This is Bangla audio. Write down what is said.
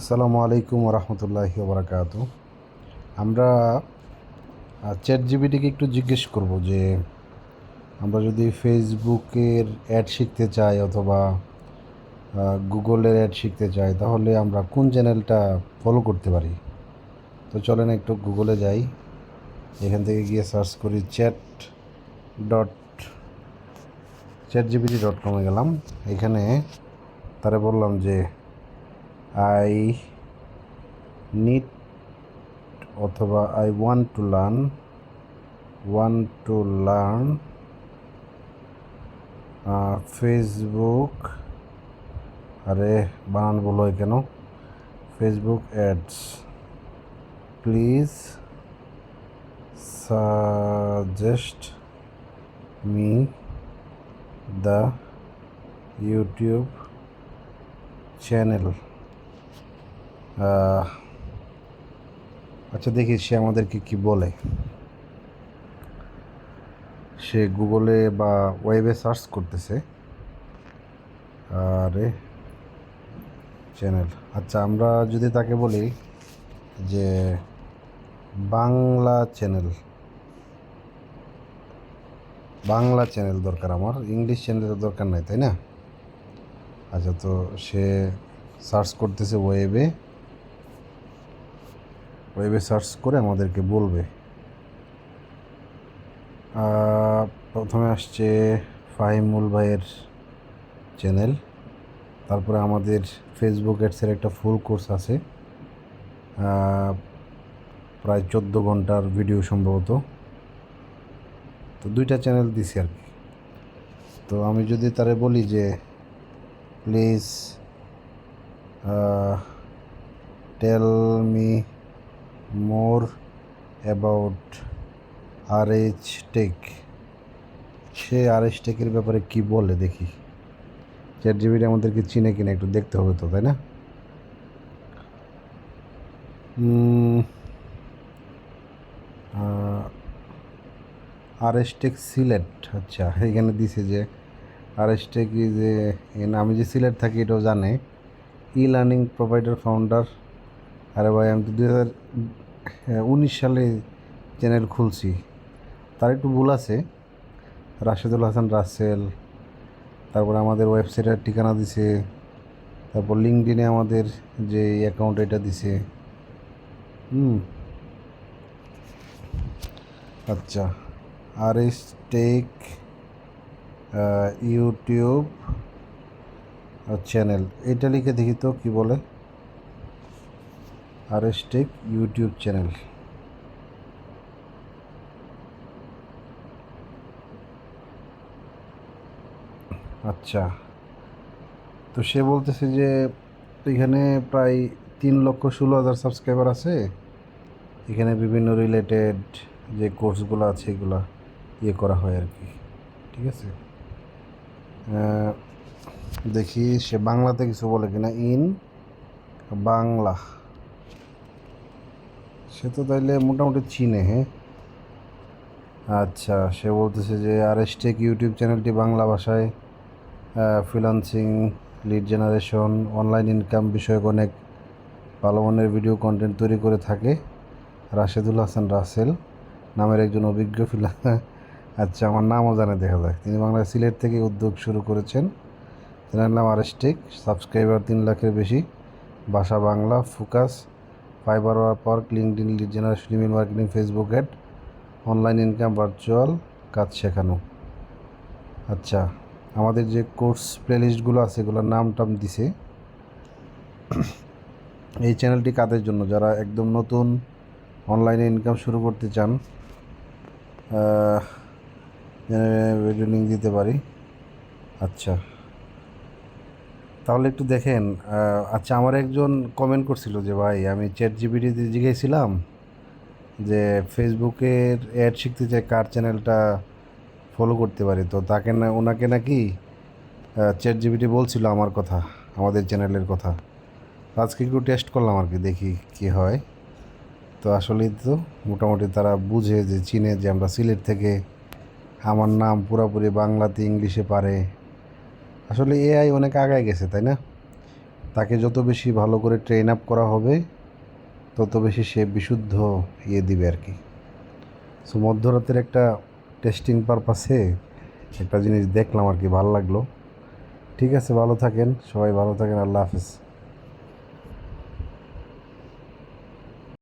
আসসালামু আলাইকুম রহমতুল্লাহি বারাকাতু আমরা চ্যাট জিবিটিকে একটু জিজ্ঞেস করব যে, আমরা যদি ফেসবুকের অ্যাড শিখতে চাই অথবা গুগলের অ্যাড শিখতে চাই, তাহলে আমরা কোন চ্যানেলটা ফলো করতে পারি? তো চলেন একটু গুগলে যাই। এখান থেকে গিয়ে সার্চ করি chat dot chat GPT dot কমে গেলাম। এখানে তারা বললাম যে আই নিড অথবা I want to learn want to learn Facebook আরে বানান বলো কেন? Facebook ads please suggest me the YouTube channel আচ্ছা দেখি সে আমাদেরকে কি বলে। সে গুগলে বা ওয়েবে সার্চ করতেছে। আরে, চ্যানেল। আচ্ছা আমরা যদি তাকে বলি যে বাংলা চ্যানেল। বাংলা চ্যানেল দরকার আমার। ইংলিশ চ্যানেলের দরকার নাই, তাই না? আচ্ছা তো সে সার্চ করতেছে ওয়েবে। ওয়েবে সার্চ করে আমাদেরকে বলবে। প্রথমে আসছে ফাহিমুল ভাইয়ের চ্যানেল তারপরে আমাদের ফেসবুক অ্যাডসের একটা ফুল কোর্স আছে। প্রায় চোদ্দ ঘণ্টার ভিডিও সম্ভবত। তো দুইটা চ্যানেল দিছি আর কি। তো আমি যদি তারে বলি যে please tell me more about R H tech. Say R H টেকের ব্যাপারে কি বলে দেখি। চ্যাট জিবিটা আমাদেরকে চিনে কিনা একটু দেখতে হবে তো, তাই না? আর এস টেক সিলেট আচ্ছা এখানে দিছে যে আর এস টেক যে আমি যে সিলেট থাকি এটাও জানে। ই লার্নিং প্রোভাইডার ফাউন্ডার আরে ভাই, আমি তো দু হাজার উনিশ সালে চ্যানেল খুলছি। তার একটু ভুল আছে। রাশেদুল হাসান রাসেল, তারপরে আমাদের ওয়েবসাইটের ঠিকানা দিছে, তারপর লিঙ্কডিনে আমাদের যে অ্যাকাউন্ট এটা দিছে। হুম। আচ্ছা R S tech YouTube channel এটা লিখে দেখি তো কী বলে? আর ইউটিউব চ্যানেল। আচ্ছা। তো সে বলতেছে যে, এখানে প্রায় তিন লক্ষ ষোলো হাজার সাবস্ক্রাইবার আছে। এখানে বিভিন্ন রিলেটেড যে কোর্সগুলো আছে, এগুলো ইয়ে করা হয় আর কি। ঠিক আছে? দেখি, সে বাংলাতে কিছু বলে কিনা? ইন বাংলা। সে তো তাইলে মোটামুটি চিনে হ্যাঁ? আচ্ছা সে বলতেছে যে আর এস টেক ইউটিউব চ্যানেলটি বাংলা ভাষায় freelancing lead generation online income বিষয়ক অনেক ভালো মানের ভিডিও কন্টেন্ট তৈরি করে থাকে। রাশেদুল হাসান রাসেল নামের একজন অভিজ্ঞ ফিলা আচ্ছা আমার নামও জানে, দেখা যায় তিনি বাংলা সিলেট থেকে উদ্যোগ শুরু করেছেন। তেনার নাম আরেস্টিক সাবস্ক্রাইবার তিন লাখের বেশি। ভাষা Bangla focus Fiverr Upwork LinkedIn lead generation email marketing Facebook ad online income virtual কাজ শেখানো। আচ্ছা আমাদের যে কোর্স প্লেলিস্টগুলো আছে, এগুলোর নাম টাম দিছে। এই চ্যানেলটি কাদের জন্য? যারা একদম নতুন অনলাইনে ইনকাম শুরু করতে চান ভিডিও লিঙ্ক দিতে পারি। আচ্ছা। তাহলে একটু দেখেন আচ্ছা আমার একজন কমেন্ট করছিল যে, ভাই, আমি চ্যাট জিবিটিতে জিজ্ঞেসছিলাম যে ফেসবুকের অ্যাড শিখতে চাই, কার চ্যানেলটা ফলো করতে পারি? তো তাকে না, ওনাকে নাকি চ্যাট জিবিটি বলছিল আমার কথা, আমাদের চ্যানেলের কথা। আজকে একটু টেস্ট করলাম আর কি, দেখি কি হয়। তো আসলেই তো মোটামুটি তারা বুঝে যে, চিনে যে আমরা সিলেট থেকে, আমার নাম পুরোপুরি বাংলাতে ইংলিশে পারে। আসলে এআই অনেক আগায় গেছে, তাই না? তাকে যত বেশি ভালো করে ট্রেন আপ করা হবে, তত বেশি সে বিশুদ্ধ ইয়ে দিবে আর কি। সো মধ্যরাতের একটা টেস্টিং পারপাসে একটা জিনিস দেখলাম আর কি, ভালো লাগল। ঠিক আছে, ভালো থাকেন, সবাই ভালো থাকেন, আল্লাহ হাফেজ।